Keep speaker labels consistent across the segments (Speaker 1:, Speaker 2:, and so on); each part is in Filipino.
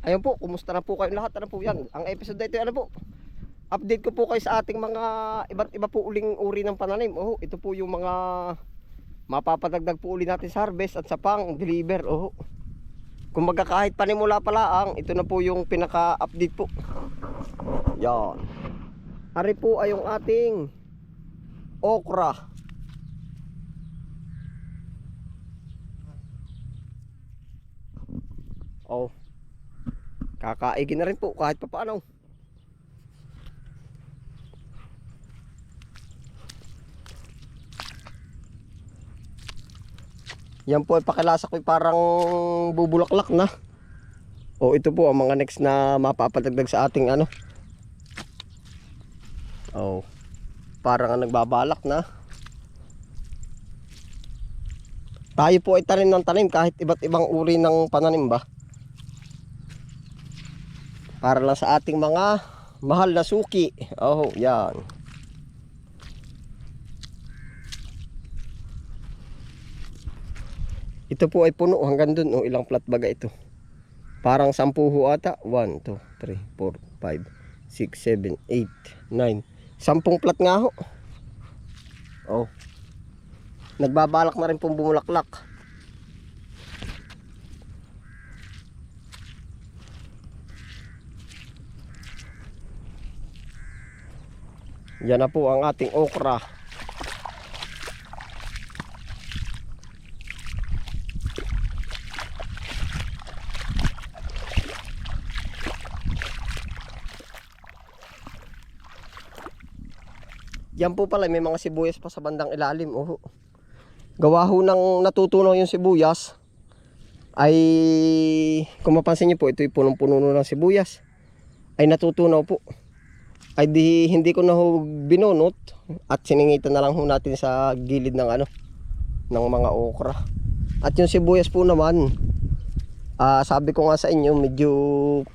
Speaker 1: Ayun po, kumusta na po kayo lahat? Ano po yan? Ang episode na ito, ano po? Update ko po kayo sa ating mga iba't iba po uling uri ng pananim. Oh, ito po yung mga mapapadagdag po uli natin sa harvest at sa pang deliver. Oh. Kung magka kahit panimula pala ang ito na po yung pinaka-update po. Yan. Ari po ay yung ating okra. Oh. Kakaigin na rin po kahit pa paano. Yan po ay pakilasa ko parang bubulaklak na. O ito po ang mga next na mapapadagdag sa ating ano. Oh. Parang ang nagbabalak na. Tayo po ay tanim ng tanim kahit iba't ibang uri ng pananim ba. Para lang sa ating mga mahal na suki. Oh, yan. Ito po ay puno hanggang dun. Oh, ilang plat baga ito. Parang sampu ho ata. 1, 2, 3, 4, 5, 6, 7, 8, 9. Sampung plat nga ho. Oh. Nagbabalak na rin pong bumulaklak. Yan na po ang ating okra. Yan po pala, may mga sibuyas pa sa bandang ilalim. Oh. Gawa ho ng natutunaw yung sibuyas ay kung mapansin niyo po ito punong-puno ng sibuyas ay natutunaw po ay di hindi ko na ho binunot at siningitan na lang ho natin sa gilid ng ano ng mga okra. At yung sibuyas po naman ah, sabi ko nga sa inyo medyo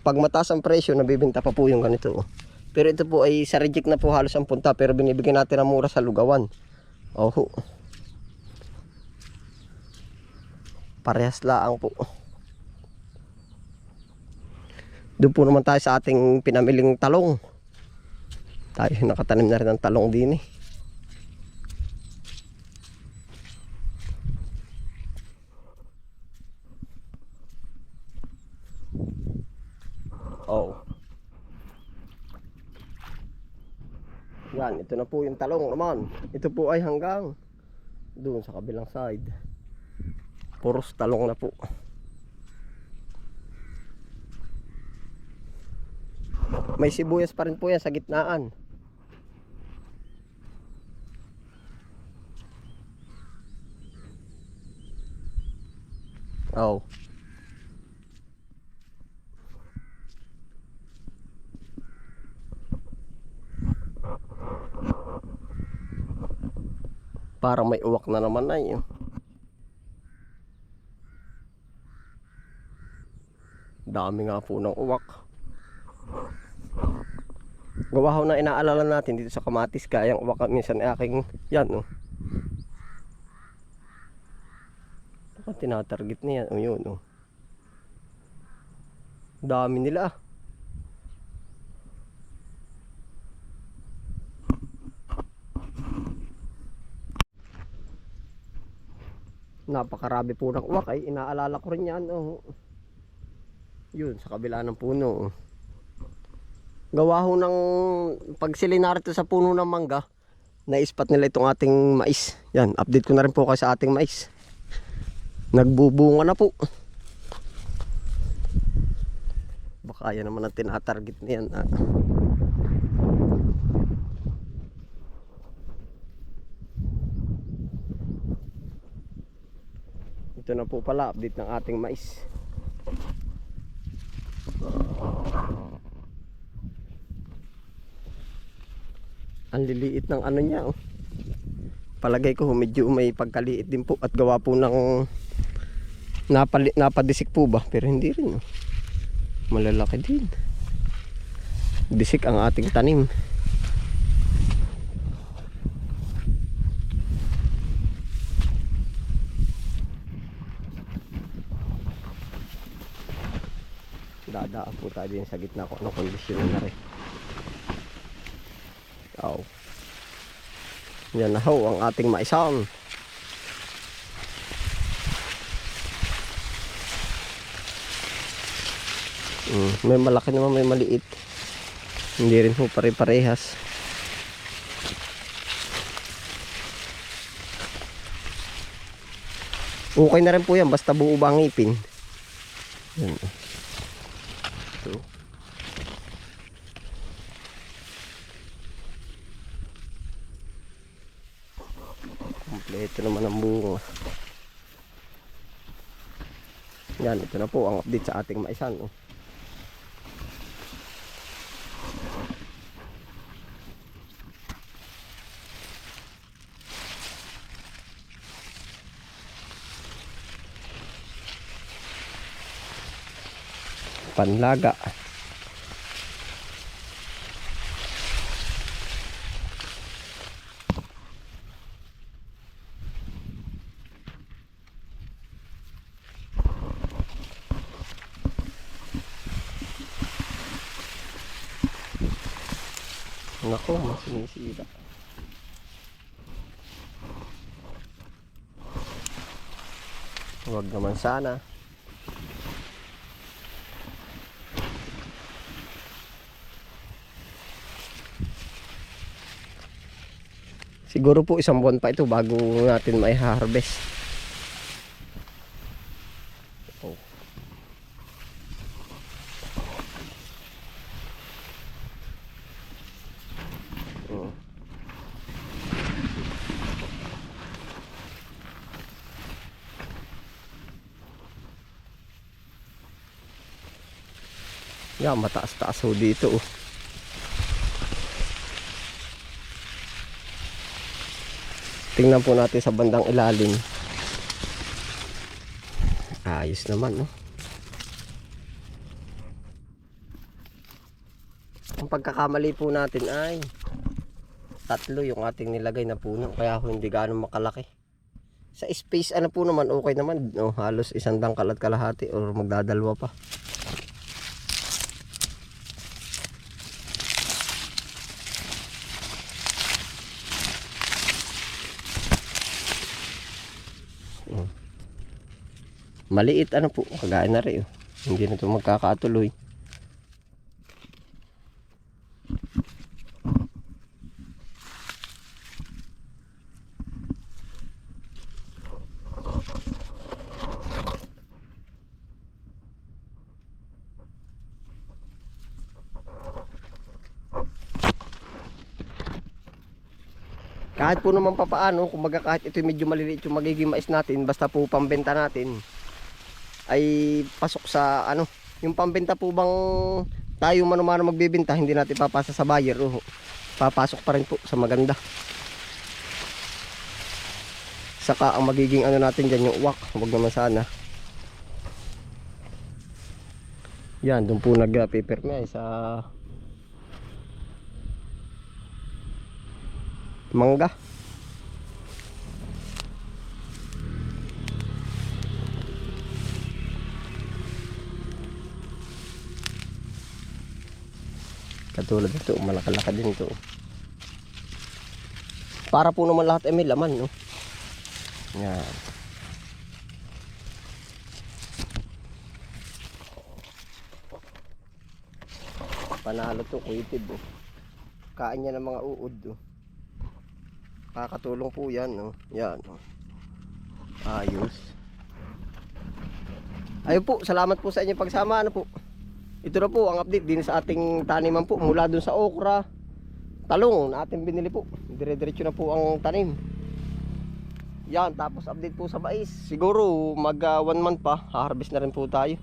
Speaker 1: pag mataas ang presyo nabibenta pa po yung ganito. Oh. pero ito po ay sa reject na po halos ang punta pero binibigyan natin ng mura sa lugawan. Oho. Parehas laang po. Doon po naman tayo sa ating pinamiling talong tayo nakatanim na rin ng talong din eh. Oh. Yan ito na po yung talong naman. Ito po ay hanggang doon sa kabilang side. Puros talong na po. May sibuyas pa rin po yan sa gitnaan oh parang may uwak na naman na yun Dami nga po ng uwak. Gawa ho na inaalala natin dito sa kamatis kayang uwak minsan aking yan oh. Baka tinatarget niya oh yun oh. Dami nila ah. Napakarami po ng uwak ay inaalala ko rin yan oh. Yun, sa kabila ng puno. Gawa ho ng pag sili narito sa puno ng mangga, na-spot nila itong ating mais. Yan, update ko na rin po kayo sa ating mais. Nagbubunga na po. Baka yan naman ang tinatarget niyan. Ah. Ito na po pala, update ng ating mais. ang liliit ng ano niya oh. palagay ko medyo may pagkaliit din po at gawa po ng napali, napadisik po ba pero hindi rin malalaki din disik ang ating tanim Dadaan po tayo din sa gitna kung anong kondisyon na rin. Oh. Yan na ho ang ating maisang. Mm, may malaki naman, may maliit. Hindi rin ho pare-parehas. Okay na rin po yan, basta buo ba ang ngipin. Yan. Ito. Kompleto naman ang bunga. Yan, ito na po ang update sa ating maisan. Oh. Panlaga. Nako, mas sinisira. Huwag naman sana. Siguro po isang buwan pa ito bago natin may harvest. Oh. Oh. Yan, mataas-taas ho dito. Oh. Tingnan po natin sa bandang ilalim. Ayos naman, no? Ang pagkakamali po natin ay tatlo yung ating nilagay na puno kaya hindi gaano makalaki. Sa space ano po naman okay naman no, halos isang dangkal at kalahati or magdadalwa pa. Maliit ano po, kagaya na rin. oh. Hindi na ito magkakatuloy. Kahit po naman papaano, kumbaga kahit ito medyo maliliit yung magiging mais natin, basta po pambenta natin, ay pasok sa ano, yung pambenta po bang tayo manumano magbebenta, hindi natin papasa sa buyer, oh, papasok pa rin po sa maganda. Saka ang magiging ano natin dyan, yung uwak, huwag naman sana. Yan, doon po nag-paper sa mangga. Katulad ito, malakalaka din ito. Para po naman lahat ay may laman, no? Yan. Panalo to, kuitid, oh. Kain niya ng mga uod, oh. Kakatulong po yan, no? Yan, oh. Ayos. Ayun po, salamat po sa inyong pagsama, ano po? Ito na po ang update din sa ating taniman po mula dun sa okra, talong na ating binili po. Dire-diretso na po ang tanim. Yan, tapos update po sa mais. Siguro mag uh, one month pa, harvest na rin po tayo.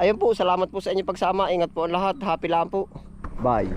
Speaker 1: Ayun po, salamat po sa inyong pagsama. Ingat po ang lahat. Happy lang po. Bye.